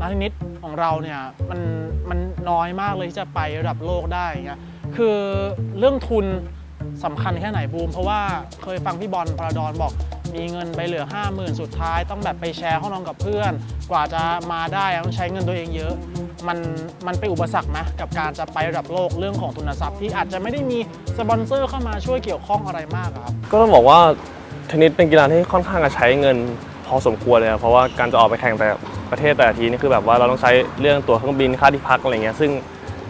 นักเทนนิสของเราเนี่ยมันมันน้อยมากเลยที่จะไประดับโลกได้เงี้ยคือเรื่องทุนสำคัญแค่ไหนบูม เพราะว่าเคยฟังพี่บอลพราดอนบอกมีเงินไปเหลือ 5 0,000 สุดท้าย ต้องแบบไปแชร์ห้องนอนกับเพื่อน กว่าจะมาได้ต้องใช้เงินตัวเองเยอะ มันมันเป็นอุปสรรคไหมกับการจะไประดับโลกเรื่องของทุนทรัพย์ที่อาจจะไม่ได้มีสปอนเซอร์เข้ามาช่วยเกี่ยวข้องอะไรมากครับ ก็ต้องบอกว่าเทนนิสเป็นกีฬาที่ค่อนข้างจะใช้เงินพอสมควรเลยครับเพราะว่าการจะออกไปแข่งแต่ ประเทศแต่ละทีนี่คือแบบว่าเราต้องใช้เรื่องตั๋วเครื่องบินค่าที่พักอะไรเงี้ยซึ่ง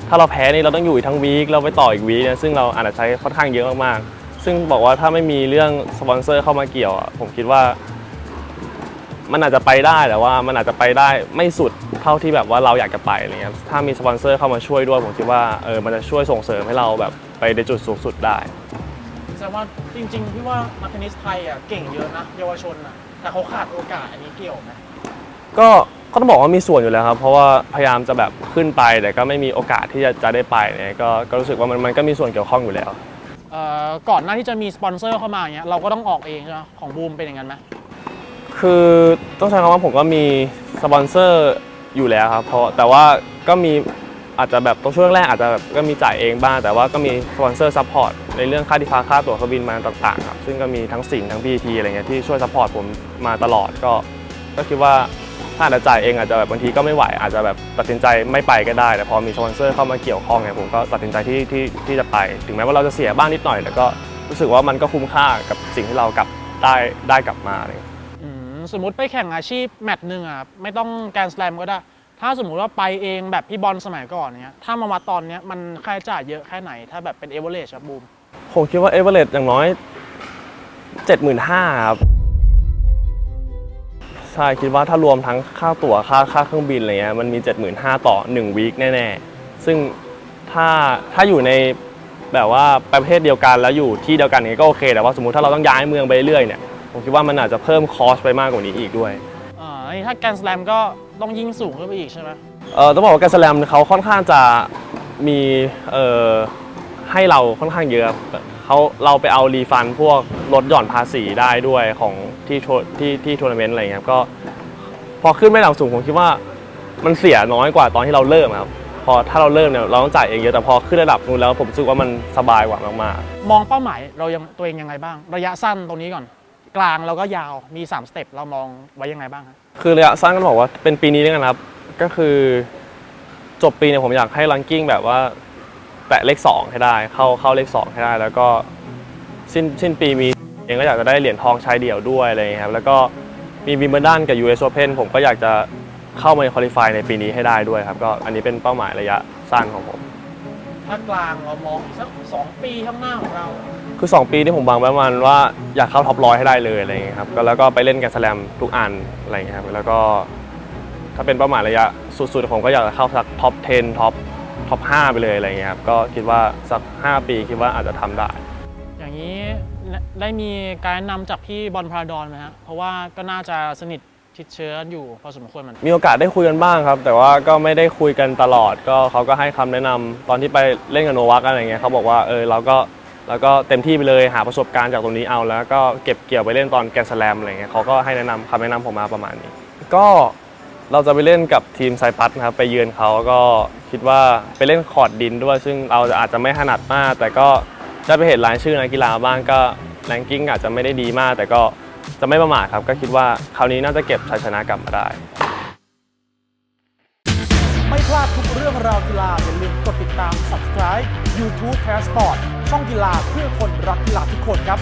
ถ้าเราแพ้นี่เราต้องอยู่อีกทั้งวีคเราไปต่ออีกวีคเนี่ยซึ่งเราอาจจะใช้ค่อนข้างเยอะมากๆซึ่งบอกว่าถ้าไม่มีเรื่องสปอนเซอร์เข้ามาเกี่ยวอะผมคิดว่า มันอาจจะไปได้แต่ว่ามันอาจจะไปได้ไม่สุดเท่าที่แบบว่าเราอยากจะไปอะไรเงี้ยถ้ามีสปอนเซอร์เข้ามาช่วยด้วยผมคิดว่าเออมันจะช่วยส่งเสริมให้เราแบบไปในจุดสูงสุดได้แสดงว่าจริงๆพี่ว่านักเทนนิสไทยอะเก่งเยอะนะเยาวชนอะแต่เขาขาดโอกาสอันนี้เกี่ยวไหมก็ ก็ต้องบอกว่ามีส่วนอยู่แล้วครับ เพราะว่าพยายามจะแบบขึ้นไปแต่ก็ไม่มีโอกาสที่จะจะได้ไปเนี่ยก็ก็รู้สึกว่ามันมันก็มีส่วนเกี่ยวข้องอยู่แล้ว เอ่อก่อนหน้าที่จะมีสปอนเซอร์เข้ามาอย่างเงี้ยเราก็ต้องออกเองใช่ไหมของบูมเป็นอย่างนั้นไหมคือต้องใช้คำว่าผมก็มีสปอนเซอร์อยู่แล้วครับเพราะแต่ว่าก็มีอาจจะแบบตรงช่วงแรกอาจจะแบบก็มีจ่ายเองบ้าง แต่ว่าก็มีสปอนเซอร์ซัพพอร์ตในเรื่องค่าที่พักค่าตั๋วเครื่องบินมาต่างๆครับซึ่งก็มีทั้งสินทั้ง PT อะไรเงี้ยที่ช่วยซัพพอร์ตผมมาตลอดก็ก็คิดว่า ถ้าอาจจะจ่ายเองอาจจะแบบบางทีก็ไม่ไหวอาจจะแบบตัดสินใจไม่ไปก็ได้ แต่พอมีสปอนเซอร์เข้ามาเกี่ยวข้องเนี่ยผมก็ตัดสินใจที่ที่ที่จะไป ถึงแม้ว่าเราจะเสียบ้างนิดหน่อยแต่ก็รู้สึกว่ามันก็คุ้มค่ากับสิ่งที่เรากลับได้ได้กลับมาอะไรเงี้ยอืมสมมติไปแข่งอาชีพแมตช์หนึ่งอะไม่ต้องแกรนด์สแลมก็ได้ ถ้าสมมุติว่าไปเองแบบพี่บอลสมัยก่อนเนี้ยถ้ามาวัดตอนเนี้ยมันค่าใช้จ่ายเยอะแค่ไหน ถ้าแบบเป็นเอเวอเรจครับบูมผมคิดว่าเอเวอเรสอย่างน้อย 75,000ครับใช่คิดว่าถ้ารวมทั้งค่าตั๋วค่าค่าเครื่องบินอะไรเงี้ยมันมี 75,000ต่อ1วีคแน่ๆ ซึ่งถ้าถ้าอยู่ในแบบว่าประเทศเดียวกันแล้วอยู่ที่เดียวกันเนี่ยก็โอเค แต่ว่าสมมุติถ้าเราต้องย้ายเมืองไปเรื่อยเนี่ยผมคิดว่ามันอาจจะเพิ่มคอสไปมากกว่านี้อีกด้วยอ่านี่ถ้าแกรนด์สแลมก็ต้องยิ่งสูงขึ้นไปอีกใช่ไหมเออต้องบอกว่าแกรนด์สแลมเขาค่อนข้างจะมีเออให้เราค่อนข้างเยอะเขาเราไปเอารีฟันพวก ลดหย่อนภาษีได้ด้วยของที่ทัวที่ที่ทัวร์นาเมนต์อะไรเงี้ยครับก็พอขึ้นไม่ระดับสูงผมคิดว่ามันเสียน้อยกว่าตอนที่เราเริ่มครับพอถ้าเราเริ่มเนี่ยเราต้องจ่ายเองเยอะแต่พอขึ้นระดับนู้นแล้วผมรู้สึกว่ามันสบายกว่ามากๆมองเป้าหมายเรายังตัวเองยังไงบ้าง ระยะสั้นตรงนี้ก่อน กลางแล้วก็ยาวมี 3 สเต็ปเรามองไว้ยังไงบ้างครับคือระยะสั้นก็บอกว่าเป็นปีนี้ด้วยกันครับก็คือจบปีเนี่ยผมอยากให้รังกิ้งแบบว่าแตะเลข2ให้ได้ เข้าเข้าเลข2ให้ได้ แล้วก็สิ้นสิ้นปีมี เองก็อยากจะได้เหรียญทองชายเดี่ยวด้วยอะไรอย่างเงี้ยครับแล้วก็มีวิมเบิลดันกับ US Open ผมก็อยากจะเข้ามาในคุริฟายในปีนี้ให้ได้ด้วยครับ ก็อันนี้เป็นเป้าหมายระยะสั้นของผมถ้ากลางเรามองอีกสักสองปีข้างหน้าของเรา คือ 2 ปีที่ผมวางไว้ประมาณว่าอยากเข้าท็อปร้อยให้ได้เลยอะไรอย่างเงี้ยครับก็แล้วก็ไปเล่นแกรนด์สแลมทุกอันอะไรอย่างเงี้ยครับแล้วก็ถ้าเป็นเป้าหมายระยะสุดๆผมก็อยากจะเข้าสักท็อป 10 ท็อปท็อป 5 ไปเลยอะไรอย่างเงี้ยครับก็คิดว่าสัก 5 ปีคิดว่าอาจจะทำได้ อย่างนี้ ได้มีการแนะนำจากพี่บอลพาราดอนไหมฮะเพราะว่าก็น่าจะสนิทชิดเชื้ออยู่พอสมควรเหมือนกันมีโอกาสได้คุยกันบ้างครับ แต่ว่าก็ไม่ได้คุยกันตลอด ก็เขาก็ให้คำแนะนำตอนที่ไปเล่นกับโนวักอะไรเงี้ยเขาบอกว่าเออเราก็เราก็เต็มที่ไปเลยหาประสบการณ์จากตรงนี้เอาแล้วก็เก็บเกี่ยวไปเล่นตอนแกรนด์สแลมอะไรเงี้ยเขาก็ให้แนะนำคำแนะนำผมมาประมาณนี้ ก็เราจะไปเล่นกับทีมไซปัสนะครับไปเยือนเขาก็คิดว่าไปเล่นคอร์ดดินด้วย ซึ่งเราอาจจะไม่ถนัดมาก แต่ก็ ได้ไปเห็นรายชื่อนักกีฬาบ้างก็แรงกิ้งอาจจะไม่ได้ดีมาก แต่ก็จะไม่ประมาทครับ ก็คิดว่าคราวนี้น่าจะเก็บชัยชนะกลับมาได้ ไม่พลาดทุกเรื่องราวกีฬาอย่าลืมกดติดตาม subscribe YouTube Passport ช่องกีฬาเพื่อคนรักกีฬาทุกคนครับ